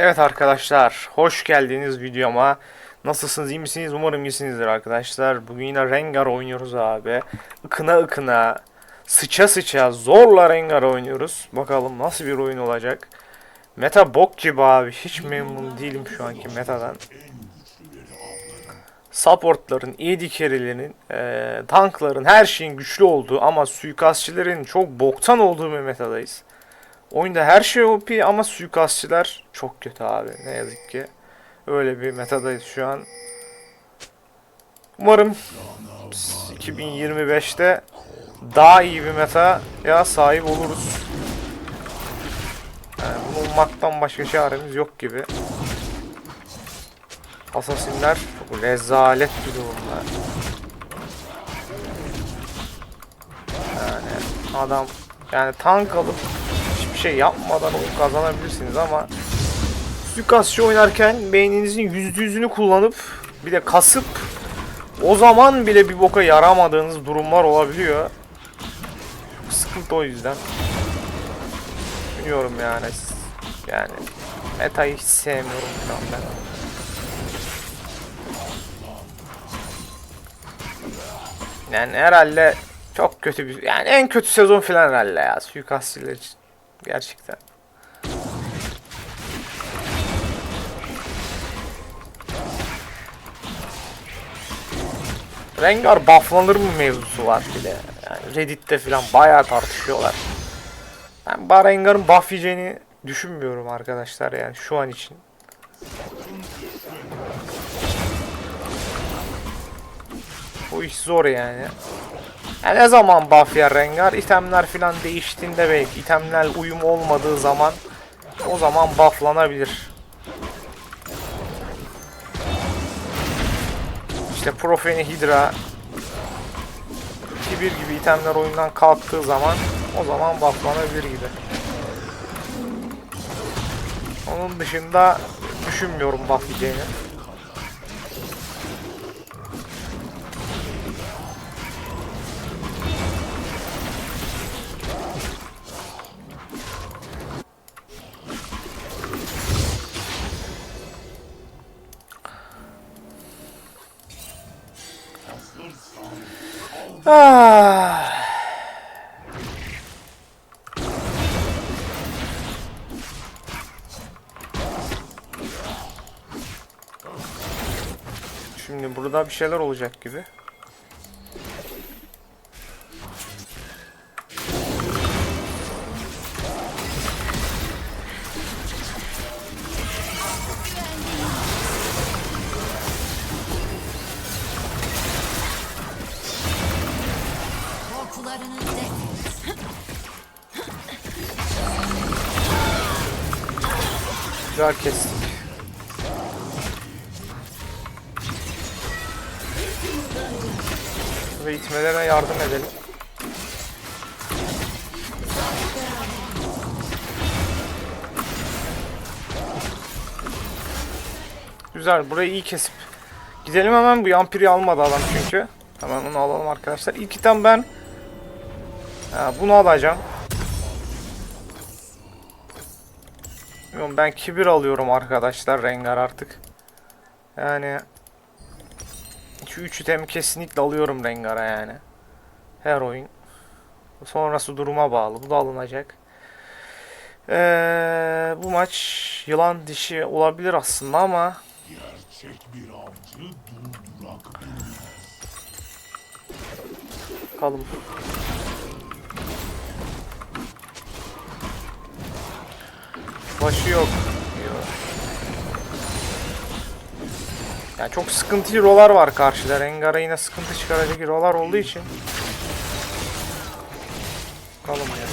Evet arkadaşlar, hoş geldiniz videoma. Nasılsınız, iyi misiniz? Umarım iyisinizdir arkadaşlar. Bugün yine Rengar oynuyoruz abi. Ikına ıkına, sıça sıça, zorla Rengar oynuyoruz. Bakalım nasıl bir oyun olacak. Meta bok gibi abi. Hiç memnun değilim şu anki metadan. Supportların, carry'lerin, eee, tankların, her şeyin güçlü olduğu ama suikastçilerin çok boktan olduğu bir metadayız. Oyunda her şey OP ama suikastçiler çok kötü abi ne yazık ki. Öyle bir metadayız şu an. Umarım 2025'te daha iyi bir metaya sahip oluruz. Yani bunu ummaktan başka çaremiz yok gibi. Asasinler çok rezalet bir durumlar. Yani adam yani tank alıp hiçbir şey yapmadan oyun kazanabilirsiniz ama suikastçı oynarken beyninizin yüzde yüzünü kullanıp bir de kasıp o zaman bile bir boka yaramadığınız durumlar olabiliyor. Sıkıntı o yüzden. Bilmiyorum yani. Yani metayı hiç sevmiyorum şu an ben. Yani herhalde çok kötü bir yani en kötü sezon falan herhalde ya suikastçiler için. Gerçekten. Rengar bufflanır mı mevzusu var bile. Yani Reddit'te falan bayağı tartışıyorlar. Ben bana Rengar'ın buff yiyeceğini düşünmüyorum arkadaşlar yani şu an için. Bu iş zor yani. Ya ne zaman buff yer Rengar? İtemler filan değiştiğinde belki itemler uyum olmadığı zaman o zaman bufflanabilir. İşte Profane Hydra Kibir gibi itemler oyundan kalktığı zaman o zaman bufflanabilir gibi. Onun dışında düşünmüyorum buff. Ah. Şimdi burada bir şeyler olacak gibi. Ve itmelerine yardım edelim. Güzel burayı iyi kesip gidelim hemen bu yampiri almadı adam çünkü. Hemen onu alalım arkadaşlar. İlk item ben ha, bunu alacağım. Ben kibir alıyorum arkadaşlar Rengar artık. Yani şu üç itemi kesinlikle alıyorum Rengar'a yani. Her oyun. Sonrası duruma bağlı. Bu da alınacak. Ee, bu maç yılan dişi olabilir aslında ama Gerçek bir avcı durdurak bakalım. Başı yok. Yani çok sıkıntı hero'lar var karşıda. Rengar'a yine sıkıntı çıkaracak hero'lar olduğu için. Bakalım ya.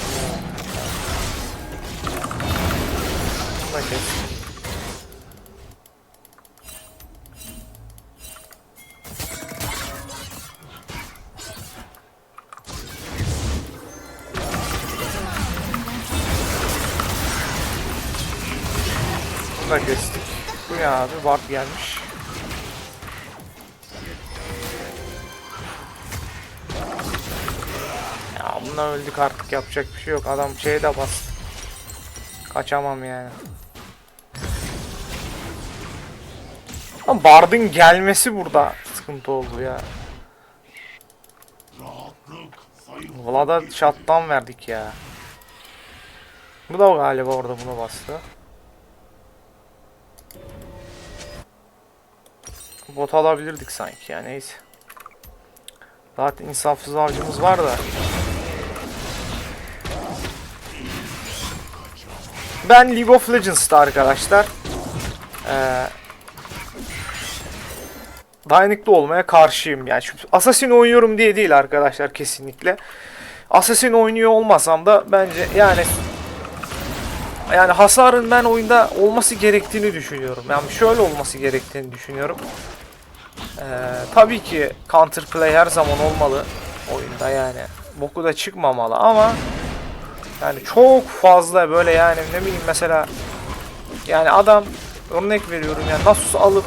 Bunu da kestik. Bu ne abi? Warp gelmiş. Ya bundan öldük artık yapacak bir şey yok. Adam şeye de bastı. Kaçamam yani. Ama Bard'ın gelmesi burada sıkıntı oldu ya. Vlad'a shutdown verdik ya. Bu da galiba orada buna bastı. Bot alabilirdik sanki ya neyse. Zaten insafsız avcımız var da. Ben League of Legends'ta arkadaşlar. Ee, dayanıklı olmaya karşıyım. Yani şu Assassin oynuyorum diye değil arkadaşlar kesinlikle. Assassin oynuyor olmasam da bence yani yani hasarın ben oyunda olması gerektiğini düşünüyorum. Yani şöyle olması gerektiğini düşünüyorum. Ee, tabii ki counterplay her zaman olmalı oyunda yani. Boku da çıkmamalı ama yani çok fazla böyle yani ne bileyim mesela yani adam örnek veriyorum yani Nasus alıp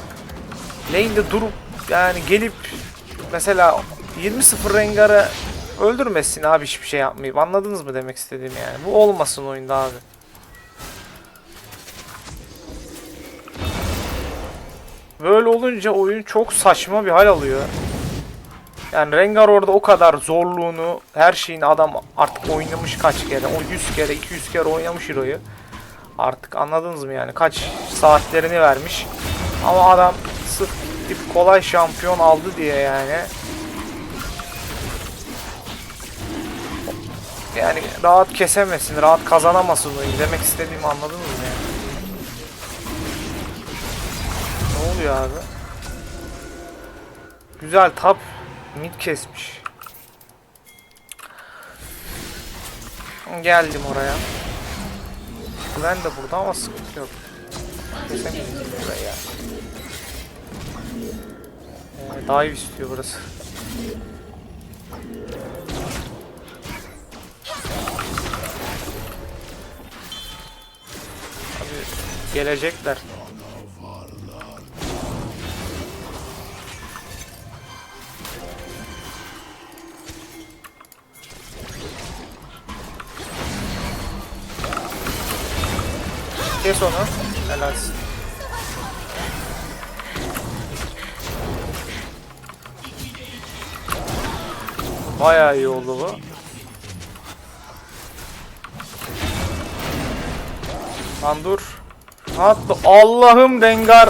lane'de durup yani gelip mesela 20-0 Rengar'ı öldürmesin abi hiçbir şey yapmayıp anladınız mı demek istediğim yani. Bu olmasın oyunda abi. Böyle olunca oyun çok saçma bir hal alıyor. Yani Rengar orada o kadar zorluğunu, her şeyini adam artık oynamış kaç kere, o 100 kere, 200 kere oynamış Hero'yu. Artık anladınız mı yani kaç saatlerini vermiş. Ama adam sırf gidip kolay şampiyon aldı diye yani. Yani rahat kesemesin, rahat kazanamasın oyun demek istediğimi anladınız mı yani? Ne oluyor abi? Güzel tap mid kesmiş. Geldim oraya. Ben de burada ama sıkıntı yok. Kesemeyiz burayı ya. Ee, dive istiyor burası. Abi gelecekler. Kes onu. Helalsin. Bayağı iyi oldu bu. Lan dur. Atla. Allah'ım Rengar.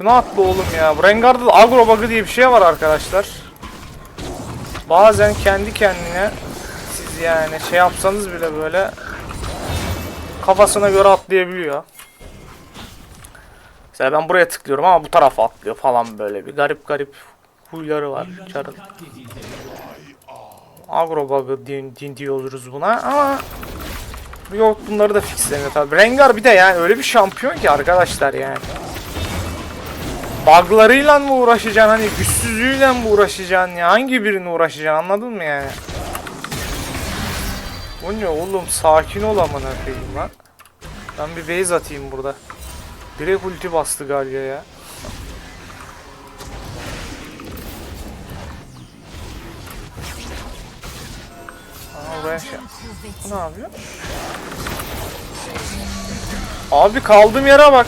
Şunu atla oğlum ya. Rengar'da da agro bug'ı diye bir şey var arkadaşlar. Bazen kendi kendine siz yani şey yapsanız bile böyle kafasına göre atlayabiliyor. Mesela ben buraya tıklıyorum ama bu tarafa atlıyor falan böyle bir garip garip huyları var çarın. Agro bug'ı din, din diyoruz buna ama yok bunları da fixleniyor tabi. Rengar bir de yani öyle bir şampiyon ki arkadaşlar yani. Buglarıyla mı uğraşacaksın hani güçsüzlüğüyle mi uğraşacaksın ya hangi birini uğraşacaksın anladın mı yani? Bu ne oğlum sakin ol amına koyayım lan. Ben bir base atayım burada. Direkt ulti bastı Galya ya. Aa, buraya şey... Ne yapıyor? Abi kaldığım yere bak.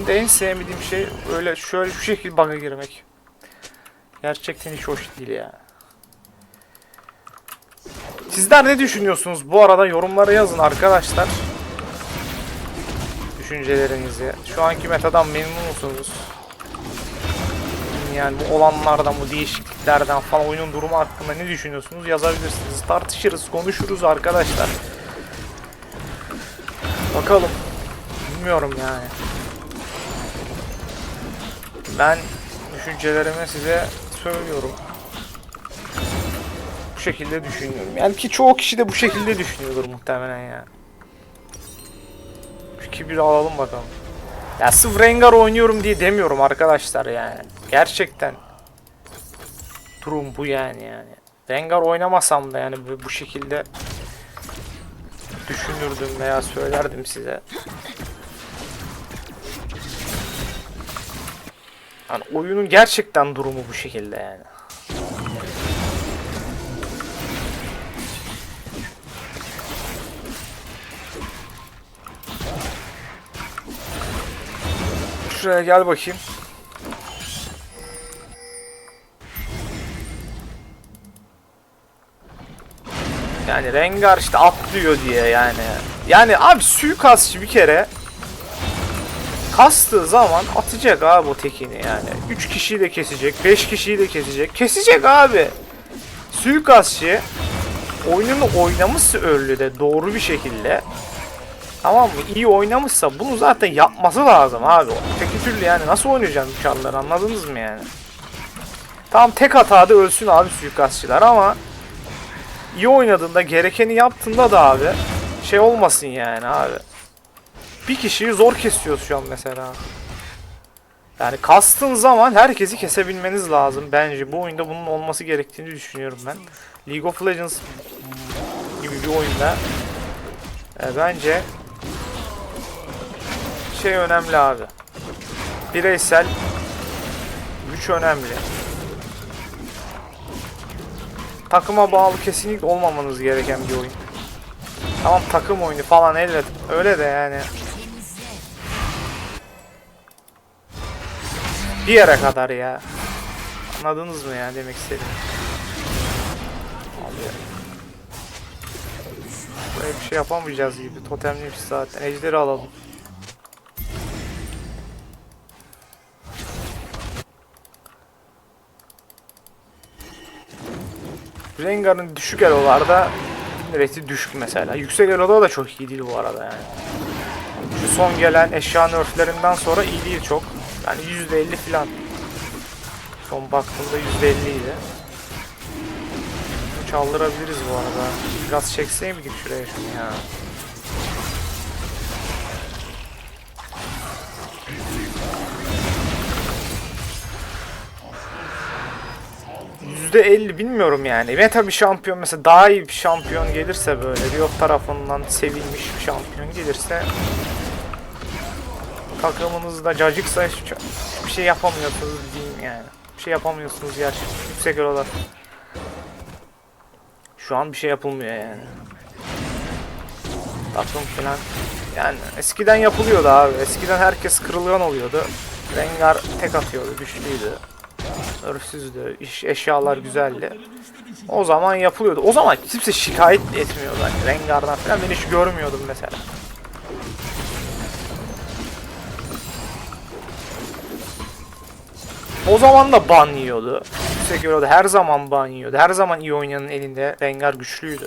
Oyunda en sevmediğim şey öyle şöyle şu şekilde bug'a girmek. Gerçekten hiç hoş değil ya. Sizler ne düşünüyorsunuz? Bu arada yorumlara yazın arkadaşlar. Düşüncelerinizi. Şu anki metadan memnun musunuz? Yani bu olanlardan, bu değişikliklerden falan oyunun durumu hakkında ne düşünüyorsunuz? Yazabilirsiniz. Tartışırız, konuşuruz arkadaşlar. Bakalım. Bilmiyorum yani. Ben düşüncelerimi size söylüyorum. Bu şekilde düşünüyorum. Yani ki çoğu kişi de bu şekilde düşünüyordur muhtemelen ya. Şu kibiri alalım bakalım. Ya sırf Rengar oynuyorum diye demiyorum arkadaşlar yani. Gerçekten. Durum bu yani yani. Rengar oynamasam da yani bu şekilde düşünürdüm veya söylerdim size. Yani oyunun gerçekten durumu bu şekilde yani. Şuraya gel bakayım. Yani Rengar işte atlıyor diye yani. Yani abi suikastçı bir kere kastığı zaman atacak abi o tekini yani. 3 kişiyi de kesecek, 5 kişiyi de kesecek. Kesecek abi. Suikastçı oyununu oynamışsa de doğru bir şekilde Tamam mı? İyi oynamışsa bunu zaten yapması lazım abi. Öteki türlü yani nasıl oynayacaksın bu çarları anladınız mı yani? Tamam tek hatada ölsün abi suikastçılar ama iyi oynadığında gerekeni yaptığında da abi şey olmasın yani abi. Bir kişiyi zor kesiyoruz şu an mesela. Yani kastığın zaman herkesi kesebilmeniz lazım bence. Bu oyunda bunun olması gerektiğini düşünüyorum ben. League of Legends gibi bir oyunda e, bence şey önemli abi. Bireysel güç önemli. Takıma bağlı kesinlikle olmamanız gereken bir oyun. Tamam takım oyunu falan elbet öyle de yani. Bir yere kadar ya. Anladınız mı ya demek istedim. Böyle bir şey yapamayacağız gibi. Totemliymiş zaten. Ejderi alalım. Rengar'ın düşük elolarda reti düşük mesela. Yüksek eloda da çok iyi değil bu arada yani. Şu son gelen eşya nerflerinden sonra iyi değil çok. Yani %50 falan. Son baktığımda %50 idi. Çaldırabiliriz bu arada. Biraz çekseydik şuraya şunu ya. %50 bilmiyorum yani. Meta bir şampiyon mesela daha iyi bir şampiyon gelirse böyle Riot tarafından sevilmiş bir şampiyon gelirse takımınızda cacıksa hiç, hiçbir şey yapamıyorsunuz diyeyim yani. Bir şey yapamıyorsunuz gerçekten. Yüksek olarak. Şu an bir şey yapılmıyor yani. Takım falan. Yani eskiden yapılıyordu abi. Eskiden herkes kırılgan oluyordu. Rengar tek atıyordu, güçlüydü. Örfsüzdü, iş, eşyalar güzeldi. O zaman yapılıyordu. O zaman kimse şikayet etmiyordu. Hani Rengar'dan falan ben hiç görmüyordum mesela. O zaman da ban yiyordu. Yüksek Euro'da her zaman ban yiyordu. Her zaman iyi oynayanın elinde Rengar güçlüydü.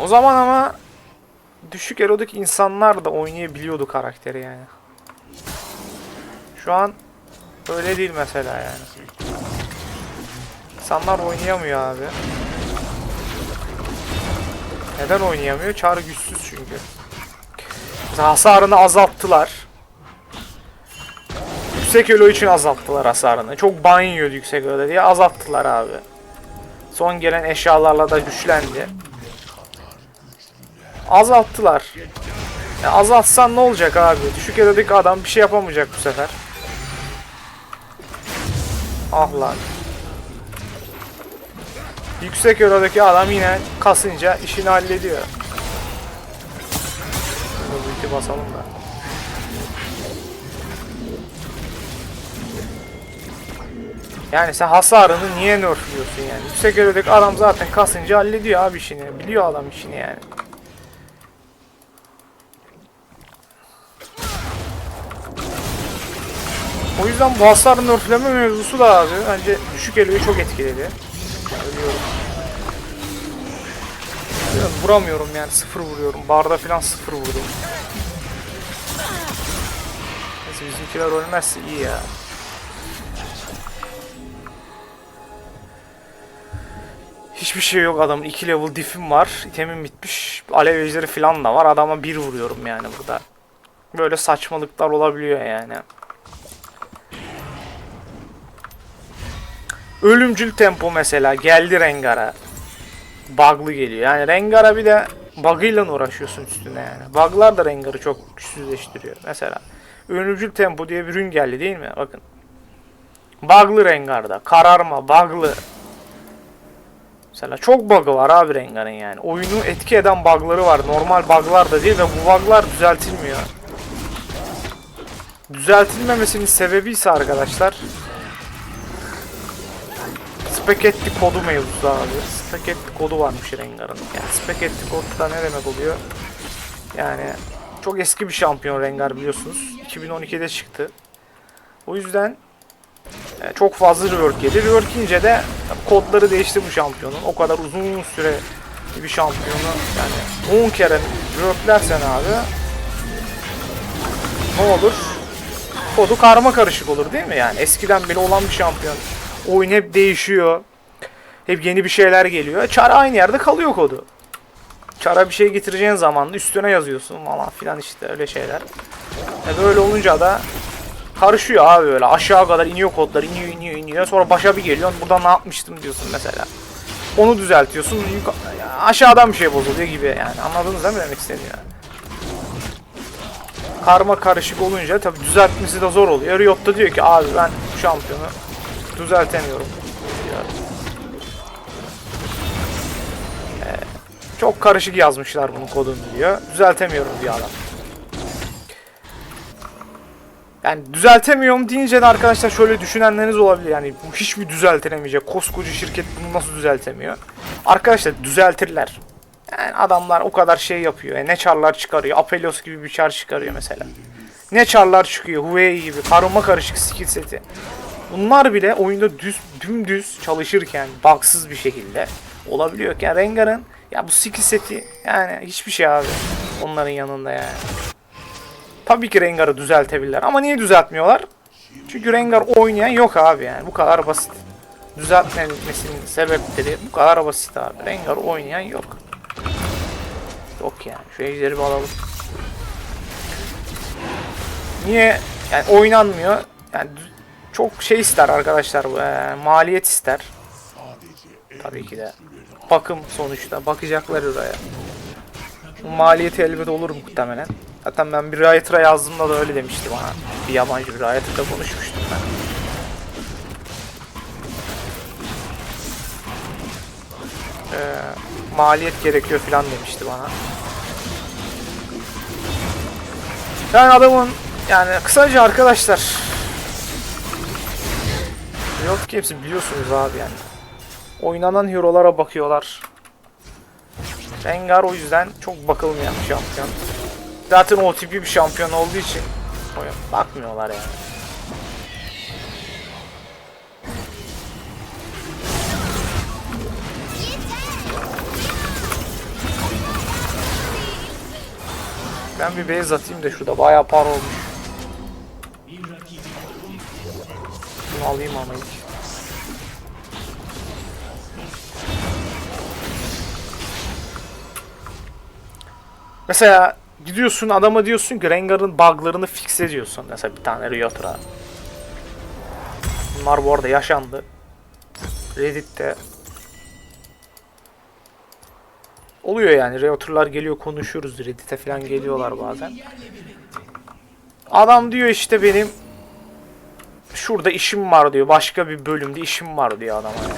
O zaman ama düşük erodaki insanlar da oynayabiliyordu karakteri yani. Şu an öyle değil mesela yani. İnsanlar oynayamıyor abi. Neden oynayamıyor? Çar güçsüz çünkü. Mesela hasarını azalttılar. Yüksek elo için azalttılar hasarını. Çok ban yiyordu yüksek elo diye azalttılar abi. Son gelen eşyalarla da güçlendi. Azalttılar. Ya azaltsan ne olacak abi? Düşük elodaki adam bir şey yapamayacak bu sefer. Ah lan. Yüksek elodaki adam yine kasınca işini hallediyor. Ulti basalım da. Yani sen hasarını niye nerfliyorsun yani? Yüksek elodaki adam zaten kasınca hallediyor abi işini. Biliyor adam işini yani. O yüzden bu hasar nerfleme mevzusu da abi bence düşük eloyu çok etkiledi. Ölüyorum. Biraz vuramıyorum yani sıfır vuruyorum. Barda falan sıfır vurdum. Neyse bizimkiler ölmezse iyi ya. Hiçbir şey yok adamın 2 level diff'im var. İtemim bitmiş. Alev ejderi falan da var. Adama 1 vuruyorum yani burada. Böyle saçmalıklar olabiliyor yani. Ölümcül tempo mesela geldi Rengar'a. Bug'lı geliyor. Yani Rengar'a bir de bug'ıyla uğraşıyorsun üstüne yani. Bug'lar da Rengar'ı çok güçsüzleştiriyor. Mesela ölümcül tempo diye bir ürün geldi değil mi? Bakın. Bug'lı Rengar'da. Kararma, bug'lı. Mesela çok bug'ı var abi Rengar'ın yani. Oyunu etki eden bug'ları var. Normal bug'lar da değil ve bu bug'lar düzeltilmiyor. düzeltilmemesinin sebebi ise arkadaşlar Spaghetti kodu mevzusu abi. Spaghetti kodu varmış Rengar'ın. Yani Spaghetti kod da ne demek oluyor? Yani çok eski bir şampiyon Rengar biliyorsunuz. 2012'de çıktı. O yüzden çok fazla rework yedi. Rework yiyince de kodları değişti bu şampiyonun. O kadar uzun süre bir şampiyonu yani 10 kere reworklersen abi ne olur? Kodu karma karışık olur değil mi yani? Eskiden bile olan bir şampiyon. Oyun hep değişiyor. Hep yeni bir şeyler geliyor. Çar aynı yerde kalıyor kodu. Çara bir şey getireceğin zaman üstüne yazıyorsun falan filan işte öyle şeyler. E böyle olunca da karışıyor abi böyle aşağı kadar iniyor kodlar iniyor iniyor iniyor sonra başa bir geliyorsun burada ne yapmıştım diyorsun mesela. Onu düzeltiyorsun aşağıdan bir şey bozuluyor gibi yani anladınız değil mi demek istediğimi yani. Karma karışık olunca tabi düzeltmesi de zor oluyor. Riot da diyor ki abi ben bu şampiyonu düzeltemiyorum diyor. Ee, çok karışık yazmışlar bunun kodunu diyor. Düzeltemiyorum diyor adam. Yani düzeltemiyorum deyince de arkadaşlar şöyle düşünenleriniz olabilir. Yani bu hiç mi düzeltilemeyecek? Koskoca şirket bunu nasıl düzeltemiyor? Arkadaşlar düzeltirler. Yani adamlar o kadar şey yapıyor. Yani ne çarlar çıkarıyor. Apelos gibi bir çar çıkarıyor mesela. Ne çarlar çıkıyor. Huey gibi. Karma karışık skill seti. Bunlar bile oyunda düz dümdüz çalışırken baksız bir şekilde olabiliyorken Rengar'ın ya bu skill seti yani hiçbir şey abi onların yanında yani. Tabii ki Rengar'ı düzeltebilirler ama niye düzeltmiyorlar? Çünkü Rengar oynayan yok abi yani bu kadar basit. Düzeltmemesinin sebepleri bu kadar basit abi. Rengar oynayan yok. Yok yani. Şu ejderi bir alalım. Niye? Yani oynanmıyor. Yani çok şey ister arkadaşlar bu. e, maliyet ister. Tabii ki de. Bakım sonuçta. Bakacaklar oraya. Bu maliyeti elbet olur muhtemelen. Zaten ben bir Riot'a yazdığımda da öyle demişti bana. Bir yabancı bir Riot'ta konuşmuştum ben. Ee, maliyet gerekiyor falan demişti bana. Yani adamın yani kısaca arkadaşlar Riot Games'i biliyorsunuz abi yani. Oynanan hero'lara bakıyorlar. Rengar o yüzden çok bakılmayan bir şampiyon. Zaten OTP bir şampiyon olduğu için bakmıyorlar yani. Ben bir base atayım da şurada bayağı par olmuş. Bunu alayım ama ilk. Mesela gidiyorsun adama diyorsun ki Rengar'ın bug'larını fix ediyorsun. Mesela bir tane Riot'a. Bunlar bu arada yaşandı. Reddit'te oluyor yani. Realtor'lar geliyor konuşuyoruz. Reddit'e falan geliyorlar bazen. Adam diyor işte benim şurada işim var diyor. Başka bir bölümde işim var diyor adama yani.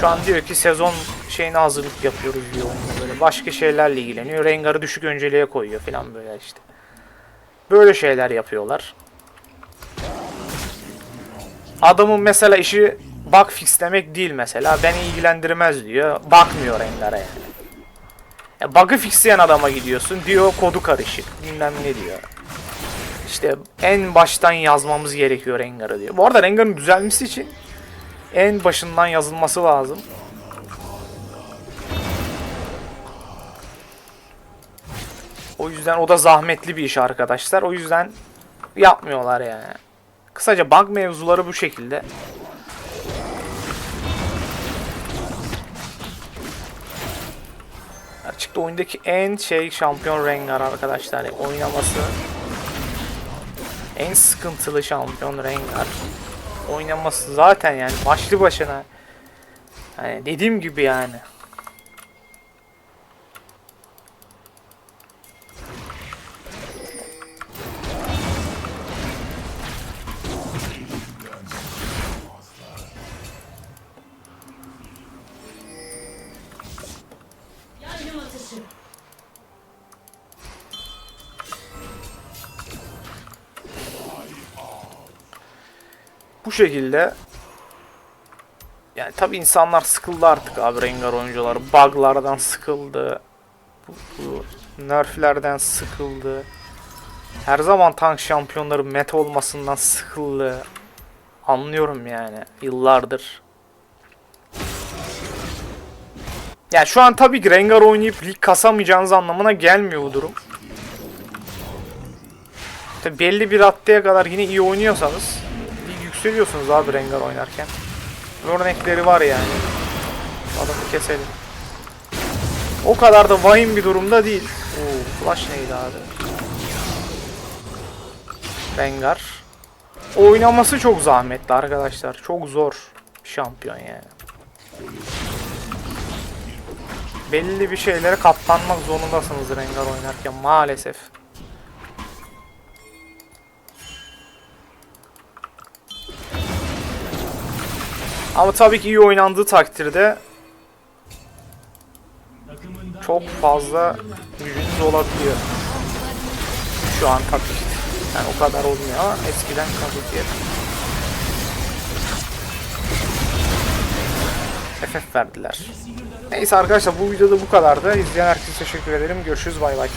Şu an diyor ki sezon şeyine hazırlık yapıyoruz diyor böyle. Başka şeylerle ilgileniyor. Rengar'ı düşük önceliğe koyuyor falan böyle işte. Böyle şeyler yapıyorlar. Adamın mesela işi bug fixlemek değil mesela. Beni ilgilendirmez diyor. Bakmıyor Rengar'a yani. Ya bug'ı fixleyen adama gidiyorsun. Diyor kodu karışık. Bilmem ne diyor. İşte en baştan yazmamız gerekiyor Rengar'ı diyor. Bu arada Rengar'ın düzelmesi için en başından yazılması lazım. O yüzden o da zahmetli bir iş arkadaşlar. O yüzden yapmıyorlar yani. Kısaca bug mevzuları bu şekilde. Açıkta oyundaki en şey şampiyon Rengar arkadaşlar. Yani oynaması en sıkıntılı şampiyon Rengar. Oynaması zaten yani başlı başına. Yani dediğim gibi yani. Bu şekilde yani tabi insanlar sıkıldı artık abi Rengar oyuncuları. Bug'lardan sıkıldı. Bu, bu nerflerden sıkıldı. Her zaman tank şampiyonları meta olmasından sıkıldı. Anlıyorum yani yıllardır. Ya şu an tabii ki Rengar oynayıp lig kasamayacağınız anlamına gelmiyor bu durum. Tabii belli bir raddeye kadar yine iyi oynuyorsanız yükseliyorsunuz abi Rengar oynarken. Örnekleri var yani. Adamı keselim. O kadar da vahim bir durumda değil. Oo, flash neydi abi? Rengar. Oynaması çok zahmetli arkadaşlar. Çok zor şampiyon yani. Belli bir şeylere katlanmak zorundasınız Rengar oynarken maalesef. Ama tabii ki iyi oynandığı takdirde çok fazla gücünüz olabiliyor. Şu an ki. Yani o kadar olmuyor ama eskiden tabii ki. FF verdiler. Neyse arkadaşlar bu videoda bu kadardı. İzleyen herkese teşekkür ederim. Görüşürüz bay bay.